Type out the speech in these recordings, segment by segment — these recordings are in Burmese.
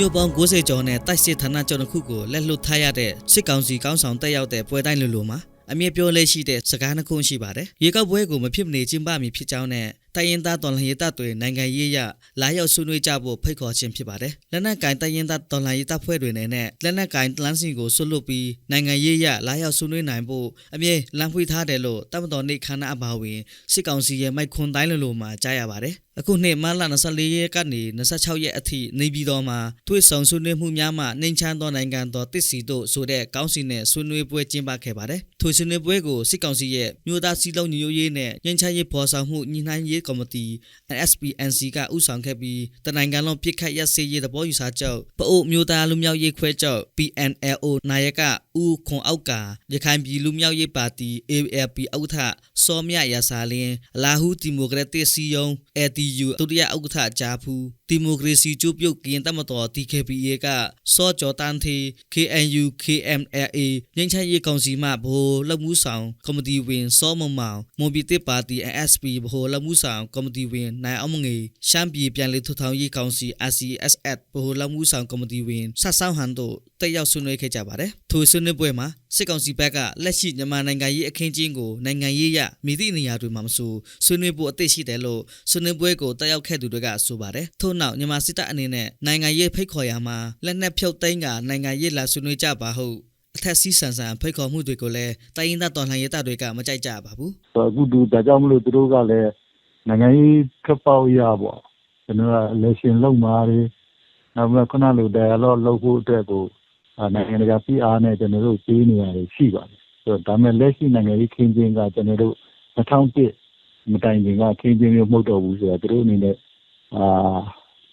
မြို့ပေါင်း90ကျော်နဲ့တိုက်စစ်ဌာနကျော်တစ်ခုကိုလက်လွတ်ထားရတဲ့စစ်ကောင်စီကောင်းဆောင်တက်ရောက်တဲ့ပွဲတိုင်းလူလူမှာအမြင့်ပြောလဲရှိတဲ့စကားနှခုရှိပါတယ်။ရေကောက်ပွဲကိုမဖြစ်မနေကျင်းပမည်ဖြစ်ကြောင်းနဲ့တိုင်းရင်းသားတော်လှန်ရေးတပ်တွေနိုင်ငံရေးရလာရောက်ဆွေးနွေးကြဖို့ဖိတ်ခေါ်ခြင်းဖြစ်ပါတယ်။လက်နက်ကင်တိုင်းရင်းသားတော်လှန်ရေးတပ်ဖွဲ့တွေနဲ့လက်နက်ကင်လမ်းစီကိုဆွတ်လွတ်ပြီးနိုင်ငံရေးရလာရောက်ဆွေးနွေးနိုင်ဖို့အမြဲလမ်းဖွေးထားတယ်လို့တပ်မတော်နေခန္ဓာအပါဝင်စစ်ကောင်စီရဲ့မိုက်ခွန်တိုင်းလူလူမှာကြားရပါတယ်။ အခုနှစ်မလ24ရက်ကနေ26ရက်အထိနေပြည်တော်မှာတွေ့ဆုံဆွေးနွေးမှုများမှနှိမ်ချမ်းသောနိုင်ငံတော်တစ်စီတို့ဆိုတဲ့ကောင်းစီနဲ့ဆွေးနွေးပွဲကျင်းပခဲ့ပါတယ်။ထိုဆွေးနွေးပွဲကိုစစ်ကောင်စီရဲ့မြို့သားစီလုံးညိုရေးနဲ့ရင်းချရေးဖော်ဆောင်မှုညှိနှိုင်းရေးကော်မတီ NSPNC ကဥဆောင်ခဲ့ပြီးတနိုင်ငံလုံးပြစ်ခတ်ရက်စေးရေးသဘောယူစာချုပ်ပအို့မြို့သားလူမျိုးရေးခွဲချုပ် PNLO နာယကဦးခွန်အောက်ကရခိုင်ပြည်လူမျိုးရေးပါတီ ALP ဥက္ကဋ္ဌစောမြရစာလင်းအလာဟူဒီမိုကရက်တစ်စီယုံ ATU ဒုတိယဥက္ကဋ္ဌဂျာဖူဒီမိုကရေစီကျုပ်ပြုတ်ကရင်တမတော် DKPA ကစောကျော်တန်းသေး KNU KMLA ငင်းချရေးကောင်စီမှဘိုလ်လက်မှုဆောင်ကော်မတီဝင်စောမမောင်မွန်ပြည်တစ်ပါတီ NSP ဘိုလ်လက်မှုဆောင်ကော်မတီဝင်နိုင်အောင်မငေရှမ်းပြည်ပြန်လည်ထူထောင်ရေးကောင်စီ RCSS ဘိုလ်လက်မှုဆောင်ကော်မတီဝင်ဆက်ဆောင်ဟန်တို့တက်ရောက်ဆွေးနွေးခဲ့ကြပါတယ်ထိုဆွေးနွေးပွဲမှာစစ်ကောင်စီဘက်ကလက်ရှိမြန်မာနိုင်ငံရေးအခင်းကျင်းကိုနိုင်ငံရေးရမိသည့်နေရာတွေမှာမဆိုဆွေးနွေးဖို့အသင့်ရှိတယ်လို့ဆွေးနွေးပွဲကိုတက်ရောက်ခဲ့သူတွေကဆိုပါတယ်ထို့နောက်မြန်မာစစ်တပ်အနေနဲ့နိုင်ငံရေးဖိတ်ခေါ်ရာမှာလက်နက်ဖြုတ်သိမ်းကနိုင်ငံရေးလာဆွေးနွေးကြပါဟုတ်အထက်စီးဆန်ဆန်ဖိတ်ခေါ်မှုတွေကိုလည်းတိုင်းရင်းသားတော်လှန်ရေးတပ်တွေကမကြိုက်ကြပါဘူးအခုသူဒါကြောင့်မလို့သူတို့ကလည်းနိုင်ငံရေးခက်ပေါက်ရပေါ့ကျွန်တော်က election လုပ်မှာတွေနောက်ပြီးခုနလို dialogue လုပ်ဖို့အတွက်ကို နိုင်ငံတကာ PR နဲ့ကျွန်တော်တို့ပေးနေရတယ်ရှိပါတယ်ဆိုတော့ဒါမဲ့လက်ရှိနိုင်ငံရေးခင်းချင်းကကျွန်တော်တို့2001မတိုင်ခင်ကခင်းချင်းမျိုးမဟုတ်တော့ဘူးဆိုတော့သူတို့အနေနဲ့အာ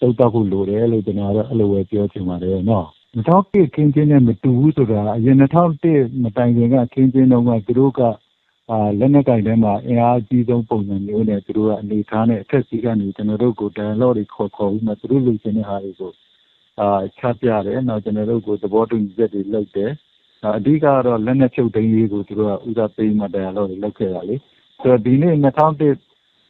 တုတ်တော့ဖို့လိုတယ်လို့ကျွန်တော်ကတော့အဲ့လိုပဲပြောချင်ပါတယ်နော်2001ခင်းချင်းနဲ့မတူဘူးဆိုတာအရင်2001မတိုင်ခင်ကခင်းချင်းတော့ကသူတို့ကအာလက်နက်ကင်ထဲမှာအင်အားအကြီးဆုံးပုံစံမျိုးနဲ့သူတို့ကအနေထားနဲ့အထက်စီးကနေကျွန်တော်တို့ကို dialogue တွေခေါ်ခေါ်ပြီးမှသူတို့လူချင်းတဲ့ဟာတွေကို အာချပြတယ်နောက်ကျွန်တော်တို့ကိုသဘောတူညီချက်တွေလုပ်တယ်အဓိကကတော့လက်နက်ဖြုတ်သိမ်းရေးကိုသူတို့ကဥစားပေးမှ dialogue တွေလုပ်ခဲ့တာလေဆိုတော့ဒီနေ့2001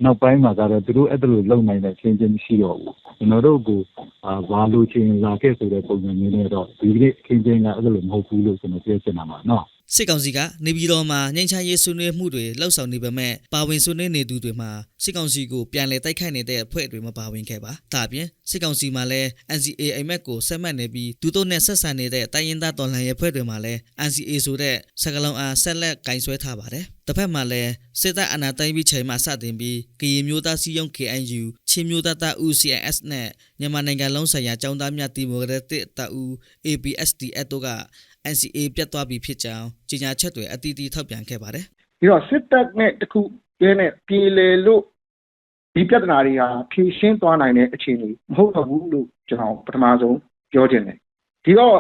နောက်ပိုင်းမှာကတော့သူတို့အဲ့ဒါလိုလုပ်နိုင်တဲ့ချင်းချင်းမရှိတော့ဘူးကျွန်တော်တို့ကိုအာဘာလို့ချင်းလာခဲ့ဆိုတဲ့ပုံစံမျိုးနဲ့တော့ဒီနေ့ချင်းချင်းကအဲ့ဒါလိုမဟုတ်ဘူးလို့ကျွန်တော်ပြောချင်တာပါနော် စစ်ကောင်စီကနေပြည်တော်မှာငိမ့်ချရေးဆွေးနွေးမှုတွေလှုပ်ဆောင်နေပေမဲ့ပါဝင်ဆွေးနွေးနေသူတွေမှာစစ်ကောင်စီကိုပြန်လည်တိုက်ခိုက်နေတဲ့အဖွဲ့တွေမပါဝင်ခဲ့ပါ။ဒါအပြင်စစ်ကောင်စီမှာလည်း NCA အိမ်မက်ကိုဆက်မှတ်နေပြီးသူတို့နဲ့ဆက်ဆံနေတဲ့တိုင်းရင်းသားတော်လှန်ရေးအဖွဲ့တွေမှာလည်း NCA ဆိုတဲ့စကလုံးအားဆက်လက်ကင်ဆွဲထားပါတယ်။တစ်ဖက်မှာလည်းစစ်တပ်အာဏာသိမ်းပြီးချိန်မှစတင်ပြီးကရင်မျိုးသားစီယုံ KNU ချင်းမျိုးသားတပ်ဦး CNS နဲ့မြန်မာနိုင်ငံလုံးဆိုင်ရာចောင်းသားများဒီမိုကရက်တစ်တပ်ဦး ABSDF တို့က NCA ပြတ်သွားပြီဖြစ်ကြောင်းကြေညာချက်တွေအတီးတီးထုတ်ပြန်ခဲ့ပါတယ်ပြီးတော့စစ်တပ်နဲ့တခုတည်းနဲ့ပြည်လေလို့ဒီပြဿနာတွေဟာဖြေရှင်းသွားနိုင်တဲ့အခြေအနေမဟုတ်တော့ဘူးလို့ကျွန်တော်ပထမဆုံးပြောချင်တယ်ဒီတော့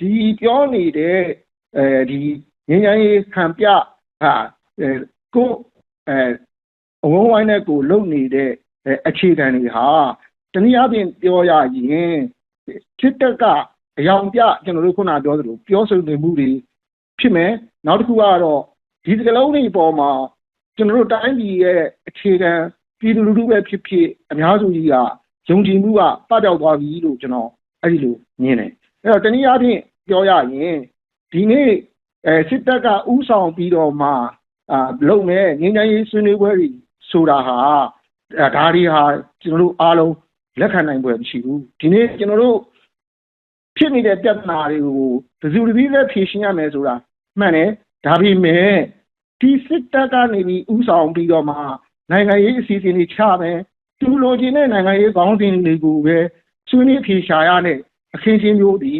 ဒီပြောနေတဲ့အဲဒီငញ្ញရေးခံပြဟာအဲကိုအဲအဝန်းဝိုင်းနဲ့ကိုလုံနေတဲ့အဲအခြေခံတွေဟာတနည်းအားဖြင့်ပြောရရင်စစ်တပ်က အယောင်ပြကျွန်တော်တို့ခုနပြောသလိုပြောဆိုနေမှုတွေဖြစ်မယ်နောက်တစ်ခုကတော့ဒီစကလုံးတွေပေါ်မှာကျွန်တော်တို့တိုင်းပြည်ရဲ့အခြေခံပြည်သူလူထုပဲဖြစ်ဖြစ်အများစုကြီးကယုံကြည်မှုကပပျောက်သွားပြီလို့ကျွန်တော်အဲ့ဒီလိုမြင်တယ်အဲ့တော့တနည်းအားဖြင့်ပြောရရင်ဒီနေ့အဲစစ်တပ်ကဥဆောင်ပြီးတော့မှအာလုံမဲ့ငင်းငယ်ရေးဆွေးနွေးပွဲတွေဆိုတာဟာဒါတွေဟာကျွန်တော်တို့အားလုံးလက်ခံနိုင်ပွဲမရှိဘူးဒီနေ့ကျွန်တော်တို့ ဖြစ်နေတဲ့ပြဿနာတွေကိုဘယ်သူတစ်ပြီးလဲဖြေရှင်းရမယ်ဆိုတာမှန်တယ်ဒါပေမဲ့ဒီစစ်တပ်ကနေပြီးဥဆောင်ပြီးတော့မှနိုင်ငံရေးအစီအစဉ်တွေချမယ်သူလိုချင်တဲ့နိုင်ငံရေးခေါင်းစဉ်တွေကိုပဲဆွေးနွေးဖြေရှာရတဲ့အခင်းချင်းမျိုးဒီ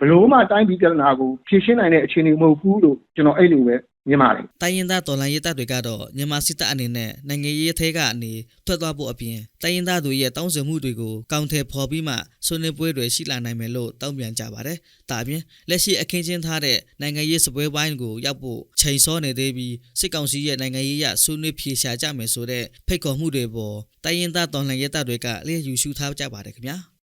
ဘလို့မှတိုင်းပြည်ပြဿနာကိုဖြေရှင်းနိုင်တဲ့အခြေအနေမဟုတ်ဘူးလို့ကျွန်တော်အဲ့လိုပဲ မြင်ပါတယ်။တိုင်းရင်းသားတော်လှန်ရေးတပ်တွေကတော့မြန်မာစစ်တပ်အနေနဲ့နိုင်ငံရေးအထက်ကနေထွက်သွားဖို့အပြင်တိုင်းရင်းသားတွေရဲ့တောင်းဆိုမှုတွေကိုကောင်းထည်ဖော်ပြီးမှဆွေးနွေးပွဲတွေရှိလာနိုင်မယ်လို့တောင်းပြန်ကြပါတယ်။ဒါအပြင်လက်ရှိအခင်းချင်းထားတဲ့နိုင်ငံရေးစပွဲပိုင်းကိုရောက်ဖို့ချိန်စောနေသေးပြီးစစ်ကောင်စီရဲ့နိုင်ငံရေးရဆွေးနွေးဖြေရှာကြမယ်ဆိုတဲ့ဖိတ်ခေါ်မှုတွေပေါ်တိုင်းရင်းသားတော်လှန်ရေးတပ်တွေကလျှက်ယူရှုထားကြပါတယ်ခင်ဗျာ။